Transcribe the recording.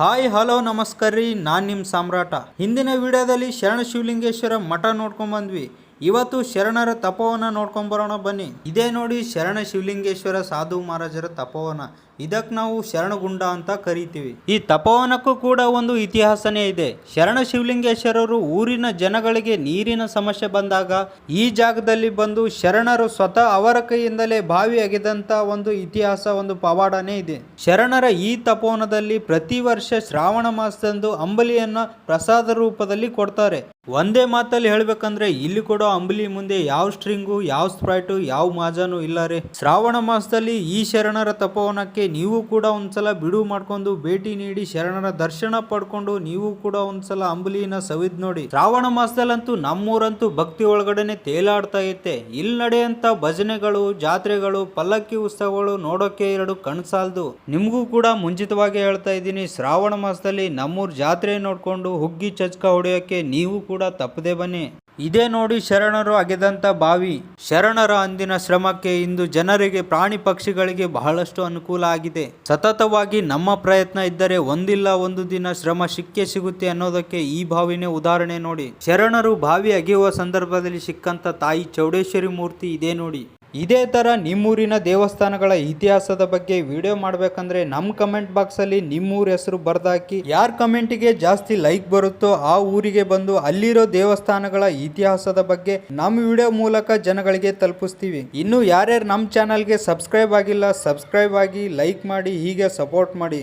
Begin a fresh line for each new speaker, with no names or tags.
Hi, hello ನಮಸ್ಕಾರ ರೀ ನಾನು ನಿಮ್ಮ ಸಾಮ್ರಾಟ. ಹಿಂದಿನ ವಿಡಿಯೋದಲ್ಲಿ ಶರಣ ಶಿವಲಿಂಗೇಶ್ವರ ಮಠ ನೋಡ್ಕೊಂಡು ಬಂದ್ವಿ. ಇವತ್ತು ಶರಣರ ತಪೋವನ ನೋಡ್ಕೊಂಬರೋಣ ಬನ್ನಿ. ಇದೇ ನೋಡಿ ಶರಣ ಶಿವಲಿಂಗೇಶ್ವರ ಸಾಧು ಮಹಾರಾಜರ ತಪೋವನ. ಇದಕ್ಕೆ ನಾವು ಶರಣಗುಂಡ ಅಂತ ಕರಿತೀವಿ. ಈ ತಪೋವನಕ್ಕೂ ಕೂಡ ಒಂದು ಇತಿಹಾಸನೇ ಇದೆ. ಶರಣ ಶಿವಲಿಂಗೇಶ್ವರರು ಊರಿನ ಜನಗಳಿಗೆ ನೀರಿನ ಸಮಸ್ಯೆ ಬಂದಾಗ ಈ ಜಾಗದಲ್ಲಿ ಬಂದು ಶರಣರು ಸ್ವತಃ ಅವರ ಕೈಯಿಂದಲೇ ಬಾವಿ ಅಗೆದಂತ ಒಂದು ಇತಿಹಾಸ, ಒಂದು ಪವಾಡನೇ ಇದೆ. ಶರಣರ ಈ ತಪೋವನದಲ್ಲಿ ಪ್ರತಿ ವರ್ಷ ಶ್ರಾವಣ ಮಾಸದಂದು ಅಂಬಲಿಯನ್ನ ಪ್ರಸಾದ ರೂಪದಲ್ಲಿ ಕೊಡ್ತಾರೆ. ಒಂದೇ ಮಾತಲ್ಲಿ ಹೇಳ್ಬೇಕಂದ್ರೆ ಇಲ್ಲಿ ಕೊಡೋ ಅಂಬಲಿ ಮುಂದೆ ಯಾವ ಸ್ಟ್ರಿಂಗು, ಯಾವ ಸ್ಪ್ರೈಟು, ಯಾವ ಮಾಜಾನು ಇಲ್ಲ ರೀ. ಶ್ರಾವಣ ಮಾಸದಲ್ಲಿ ಈ ಶರಣರ ತಪೋವನಕ್ಕೆ ನೀವು ಕೂಡ ಒಂದ್ಸಲ ಬಿಡುವು ಮಾಡ್ಕೊಂಡು ಭೇಟಿ ನೀಡಿ ಶರಣರ ದರ್ಶನ ಪಡ್ಕೊಂಡು ನೀವು ಕೂಡ ಒಂದ್ಸಲ ಅಂಬಲಿನ ಸವಿದ್ ನೋಡಿ. ಶ್ರಾವಣ ಮಾಸದಲ್ಲಂತೂ ನಮ್ಮೂರಂತೂ ಭಕ್ತಿ ಒಳಗಡೆನೆ ತೇಲಾಡ್ತಾ ಐತೆ ಇಲ್ಲಿ ನಡೆಯಂತ ಭಜನೆಗಳು, ಜಾತ್ರೆಗಳು, ಪಲ್ಲಕ್ಕಿ ಉತ್ಸವಗಳು ನೋಡೋಕೆ ಎರಡು ಕಣ್ಸಾಲ್ದು. ನಿಮಗೂ ಕೂಡ ಮುಂಚಿತವಾಗಿ ಹೇಳ್ತಾ ಇದ್ದೀನಿ, ಶ್ರಾವಣ ಮಾಸದಲ್ಲಿ ನಮ್ಮೂರ್ ಜಾತ್ರೆ ನೋಡ್ಕೊಂಡು ಹುಗ್ಗಿ ಚಚ್ಕ ಹೊಡೆಯೋಕೆ ನೀವು ಕೂಡ ತಪ್ಪದೆ ಬನ್ನಿ. ಇದೇ ನೋಡಿ ಶರಣರು ಅಗೆದಂತ ಬಾವಿ. ಶರಣರ ಅಂದಿನ ಶ್ರಮಕ್ಕೆ ಇಂದು ಜನರಿಗೆ ಪ್ರಾಣಿ ಪಕ್ಷಿಗಳಿಗೆ ಬಹಳಷ್ಟು ಅನುಕೂಲ ಆಗಿದೆ. ಸತತವಾಗಿ ನಮ್ಮ ಪ್ರಯತ್ನ ಇದ್ದರೆ ಒಂದಿಲ್ಲ ಒಂದು ದಿನ ಶ್ರಮ ಸಿಕ್ಕೇ ಸಿಗುತ್ತೆ ಅನ್ನೋದಕ್ಕೆ ಈ ಬಾವಿನೇ ಉದಾಹರಣೆ ನೋಡಿ. ಶರಣರು ಬಾವಿ ಅಗೆಯುವ ಸಂದರ್ಭದಲ್ಲಿ ಸಿಕ್ಕಂತ ತಾಯಿ ಚೌಡೇಶ್ವರಿ ಮೂರ್ತಿ ಇದೆ ನೋಡಿ. ಇದೇ ಥರ ನಿಮ್ಮೂರಿನ ದೇವಸ್ಥಾನಗಳ ಇತಿಹಾಸದ ಬಗ್ಗೆ ವಿಡಿಯೋ ಮಾಡಬೇಕಂದ್ರೆ ನಮ್ಮ ಕಮೆಂಟ್ ಬಾಕ್ಸಲ್ಲಿ ನಿಮ್ಮೂರ ಹೆಸರು ಬರ್ದಾಕಿ, ಯಾರ ಕಮೆಂಟಿಗೆ ಜಾಸ್ತಿ ಲೈಕ್ ಬರುತ್ತೋ ಆ ಊರಿಗೆ ಬಂದು ಅಲ್ಲಿರೋ ದೇವಸ್ಥಾನಗಳ ಇತಿಹಾಸದ ಬಗ್ಗೆ ನಮ್ಮ ವಿಡಿಯೋ ಮೂಲಕ ಜನಗಳಿಗೆ ತಲುಪಿಸ್ತೀವಿ. ಇನ್ನು ಯಾರ್ಯಾರು ನಮ್ಮ ಚಾನಲ್ಗೆ ಸಬ್ಸ್ಕ್ರೈಬ್ ಆಗಿಲ್ಲ ಸಬ್ಸ್ಕ್ರೈಬ್ ಆಗಿ ಲೈಕ್ ಮಾಡಿ, ಹೀಗೆ ಸಪೋರ್ಟ್ ಮಾಡಿ.